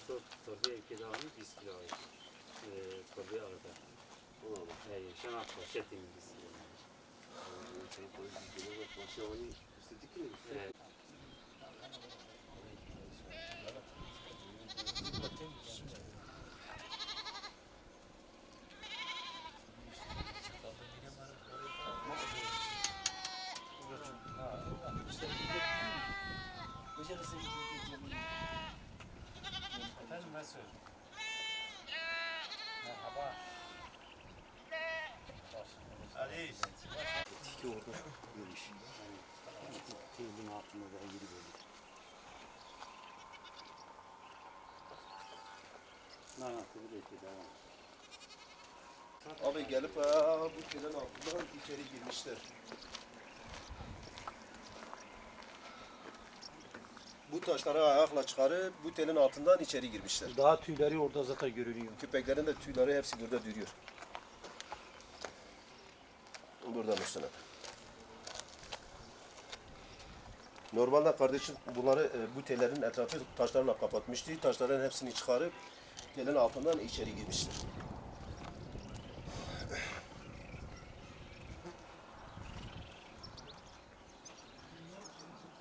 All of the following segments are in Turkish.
تو تربیه که دارم 20 کیلو ای تربیه آورده ای شما خوشتی می 20 کیلو اه. Efendim Tiki orada görmüş. Teyzenin altında da yeri böyle. Bu da işte devam. Abi gelip aa, bu köyden altından içeri girmişler. Bu taşları ayakla çıkarıp bu telin altından içeri girmişler. Daha tüyleri orada zaten görünüyor. Köpeklerin de tüyleri hepsi burada duruyor. Buradan üstüne. Normalde kardeşim bunları e, bu tellerin etrafı taşlarla kapatmıştı. Taşların hepsini çıkarıp telin altından içeri girmişler.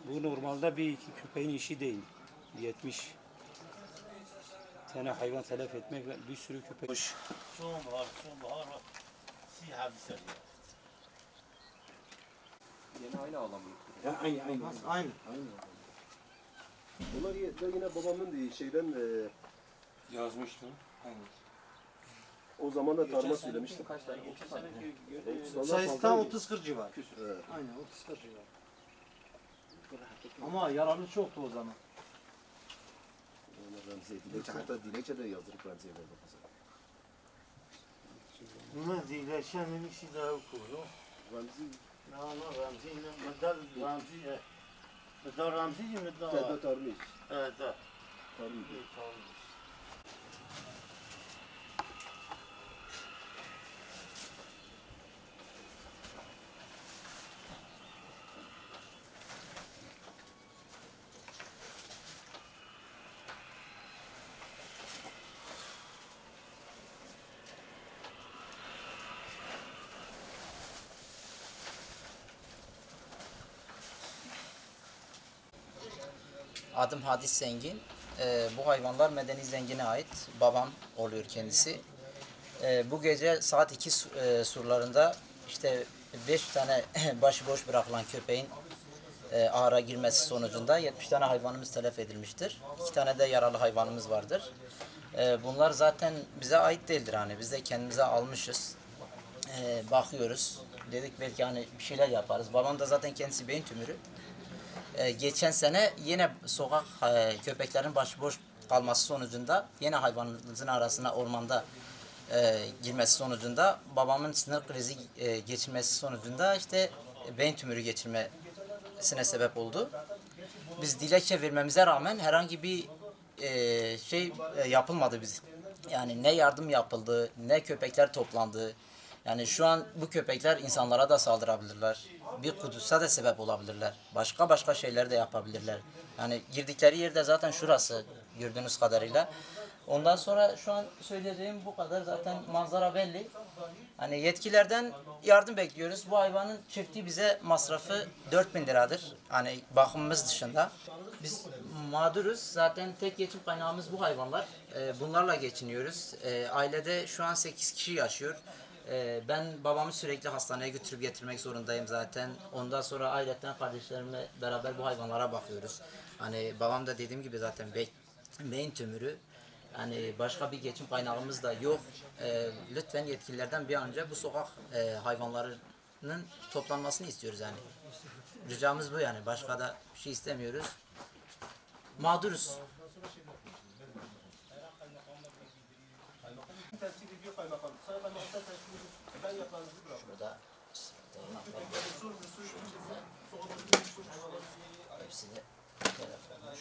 Bu normalde bir iki köpeğin işi değil. 70 tane hayvan telef etmek ve bir sürü köpek. sonbahar, sonbahar var. Siyah bir sene. Bunlar yine, yine babamın şeyden e, Yazmıştım. o zaman da tarma söylemiştim. Kaç tane? 30 tane. Sayısı tam 30-40 civar. Evet. Aynen 30-40 civar. Ama yaralı çoktu o zaman. Onlar Remzi'ye dilekçe, hatta dilekçe de yazdırıp Remzi'ye verdi kızı. Bunun zileşenin işi daha kuru. Remzi, Ne ana Ramzi'yle, medal Ramzi'ye. Medal Ramzi'ye medal. Tevbe Tarmi, Evet, Adım Hadis Zengin. Ee, bu hayvanlar Medeni Zengin'e ait. Babam oluyor kendisi. Ee, bu gece saat 2 su- e, surlarında işte 5 tane başıboş bırakılan köpeğin e, ahıra girmesi sonucunda 70 tane hayvanımız telef edilmiştir. 2 tane de yaralı hayvanımız vardır. Ee, bunlar zaten bize ait değildir hani biz de kendimize almışız. Ee, bakıyoruz. Dedik belki hani bir şeyler yaparız. Babam da zaten kendisi beyin tümörü. Ee, geçen sene yine sokak e, köpeklerin başıboş kalması sonucunda yine hayvanımızın arasına ormanda e, girmesi sonucunda babamın sinir krizi e, geçirmesi sonucunda işte beyin tümörü geçirmesine sebep oldu. Biz dilekçe vermemize rağmen herhangi bir e, şey yapılmadı biz. Yani ne yardım yapıldı, ne köpekler toplandı. Yani şu an bu köpekler insanlara da saldırabilirler. Bir kudusa da sebep olabilirler. Başka başka şeyler de yapabilirler. Yani girdikleri yerde zaten şurası gördüğünüz kadarıyla. Ondan sonra şu an söyleyeceğim bu kadar. Zaten manzara belli. Hani yetkilerden yardım bekliyoruz. Bu hayvanın çifti bize masrafı 4000 liradır. Hani bakımımız dışında. Biz mağduruz. Zaten tek geçim kaynağımız bu hayvanlar. Ee, bunlarla geçiniyoruz. Ee, ailede şu an 8 kişi yaşıyor. Ee, ben babamı sürekli hastaneye götürüp getirmek zorundayım zaten. Ondan sonra aileden kardeşlerimle beraber bu hayvanlara bakıyoruz. Hani babam da dediğim gibi zaten be beyin tümörü. Yani başka bir geçim kaynağımız da yok. Ee, lütfen yetkililerden bir önce bu sokak e, hayvanlarının toplanmasını istiyoruz yani. Ricamız bu yani. Başka da bir şey istemiyoruz. Mağduruz. Burada hepsini telefonmuş.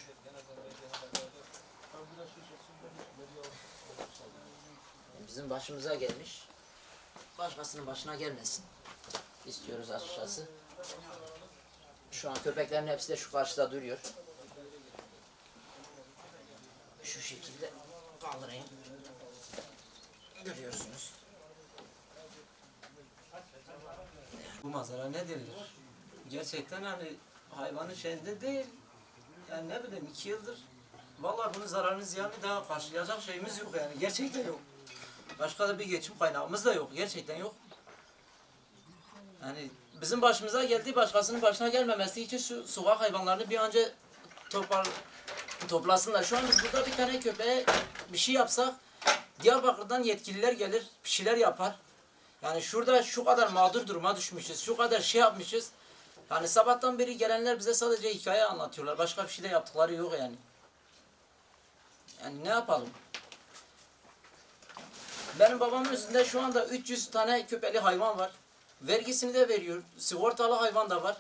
Bizim başımıza gelmiş. Başkasının başına gelmesin. İstiyoruz açıkçası. Şu an köpeklerin hepsi de şu karşıda duruyor. Şu şekilde kaldırayım. Görüyorsunuz. Bu manzara nedir? Gerçekten hani hayvanın şeyinde değil. Yani ne bileyim iki yıldır vallahi bunun zararını ziyanını daha karşılayacak şeyimiz yok yani. Gerçekten yok. Başka da bir geçim kaynağımız da yok. Gerçekten yok. Yani bizim başımıza geldi başkasının başına gelmemesi için şu sokak hayvanlarını bir önce topar, toplasınlar. Şu an biz burada bir tane köpeğe bir şey yapsak Diyarbakır'dan yetkililer gelir bir şeyler yapar. Yani şurada şu kadar mağdur duruma düşmüşüz. Şu kadar şey yapmışız. Yani sabahtan beri gelenler bize sadece hikaye anlatıyorlar. Başka bir şey de yaptıkları yok yani. Yani ne yapalım? Benim babamın üstünde şu anda 300 tane köpekli hayvan var. Vergisini de veriyor. Sigortalı hayvan da var.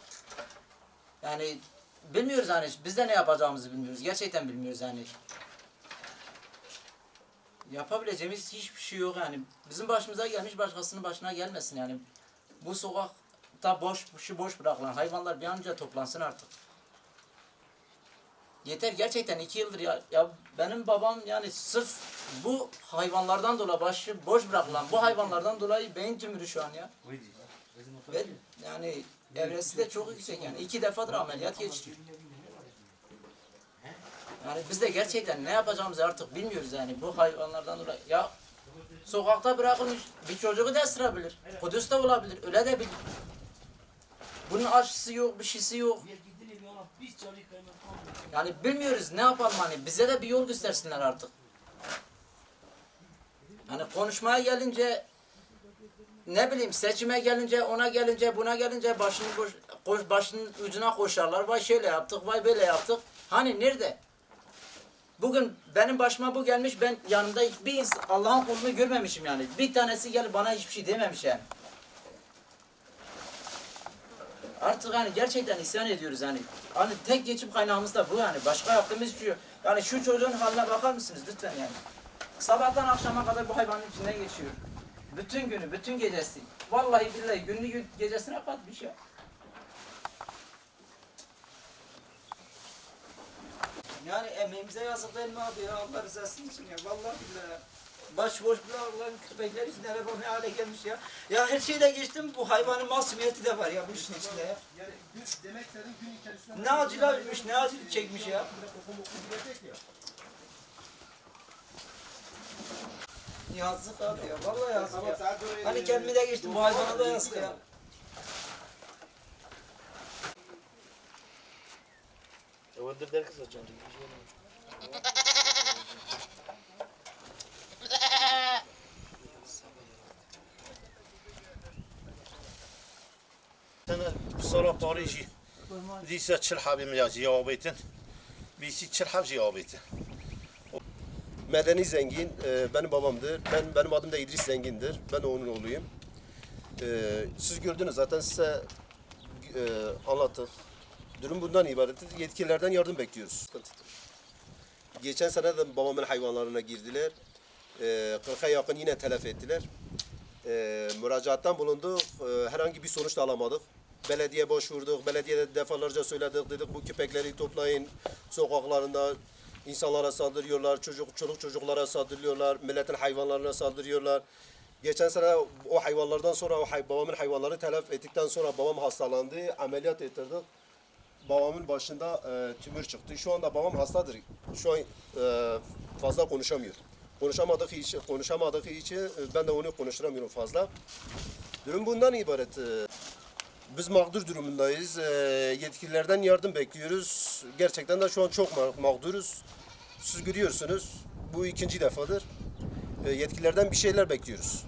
Yani bilmiyoruz hani biz de ne yapacağımızı bilmiyoruz. Gerçekten bilmiyoruz yani. Yapabileceğimiz hiçbir şey yok yani. Bizim başımıza gelmiş başkasının başına gelmesin yani. Bu sokakta boş, şu boş bırakılan hayvanlar bir an önce toplansın artık. Yeter gerçekten iki yıldır ya, ya benim babam yani sırf bu hayvanlardan dolayı başı boş bırakılan bu hayvanlardan dolayı beyin tümürü şu an ya. Ve yani evresi de çok yüksek yani iki defadır ameliyat geçiriyor. Yani biz de gerçekten ne yapacağımızı artık bilmiyoruz yani bu hayvanlardan dolayı. Ya sokakta bırakılmış bir çocuğu da ısırabilir. Kudüs de olabilir, öyle de bilir. Bunun aşısı yok, bir şeysi yok. Yani bilmiyoruz ne yapalım hani bize de bir yol göstersinler artık. Hani konuşmaya gelince ne bileyim seçime gelince ona gelince buna gelince başını koş, koş, başının ucuna koşarlar. Vay şöyle yaptık, vay böyle yaptık. Hani nerede? Bugün benim başıma bu gelmiş ben yanımda hiçbir insan Allah'ın kulunu görmemişim yani. Bir tanesi gelip bana hiçbir şey dememiş yani. Artık hani gerçekten isyan ediyoruz yani. Hani tek geçim kaynağımız da bu yani. Başka yaptığımız hiçbir şey yok. Yani şu çocuğun haline bakar mısınız lütfen yani. Sabahtan akşama kadar bu hayvanın içinde geçiyor. Bütün günü, bütün gecesi. Vallahi billahi gününü gün- gecesine katmış ya. Yani emeğimize yazık değil mi abi ya Allah rızası için ya vallahi billahi. Başboş bırakılan köpekler yüzünden araba ne hale gelmiş ya. Ya her şeyde geçtim bu hayvanın masumiyeti de var ya bu işin içinde ya. Yani gün, demek senin gün içerisinde... Ne acıyla ölmüş ne acı çekmiş ya. Yazık abi ya vallahi yazık ya. Hani kendime de geçtim bu hayvana da yazık ya. Öldür der kız hocam. Sana sonra Paris'i. Diyse çılha bir milyar civabetin. Bisi çılha civabetin. Medeni Zengin e, benim babamdır. Ben benim adım da İdris Zengin'dir. Ben onun oğluyum. E, siz gördünüz zaten size e, anlattık. Durum bundan ibarettir. Yetkililerden yardım bekliyoruz. Geçen sene de babamın hayvanlarına girdiler. E, 40'a yakın yine telef ettiler. E, müracaattan bulunduk. E, herhangi bir sonuç da alamadık. Belediye başvurduk. Belediyede defalarca söyledik. Dedik bu köpekleri toplayın. Sokaklarında insanlara saldırıyorlar. Çocuk, çoluk çocuklara saldırıyorlar. Milletin hayvanlarına saldırıyorlar. Geçen sene o hayvanlardan sonra o hay, babamın hayvanları telef ettikten sonra babam hastalandı. Ameliyat ettirdik. Babamın başında e, tümör çıktı. Şu anda babam hastadır. Şu an e, fazla konuşamıyor. Konuşamadığı için, konuşamadığı için e, ben de onu konuşturamıyorum fazla. Durum bundan ibaret. E, Biz mağdur durumundayız. E, yetkililerden yardım bekliyoruz. Gerçekten de şu an çok ma- mağduruz. Siz görüyorsunuz. Bu ikinci defadır. E, yetkililerden bir şeyler bekliyoruz.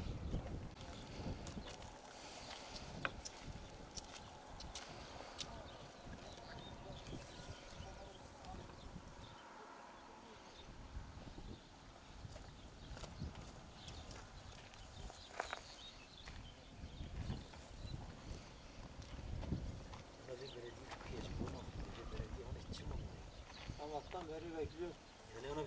Allah'tan beri bekliyoruz.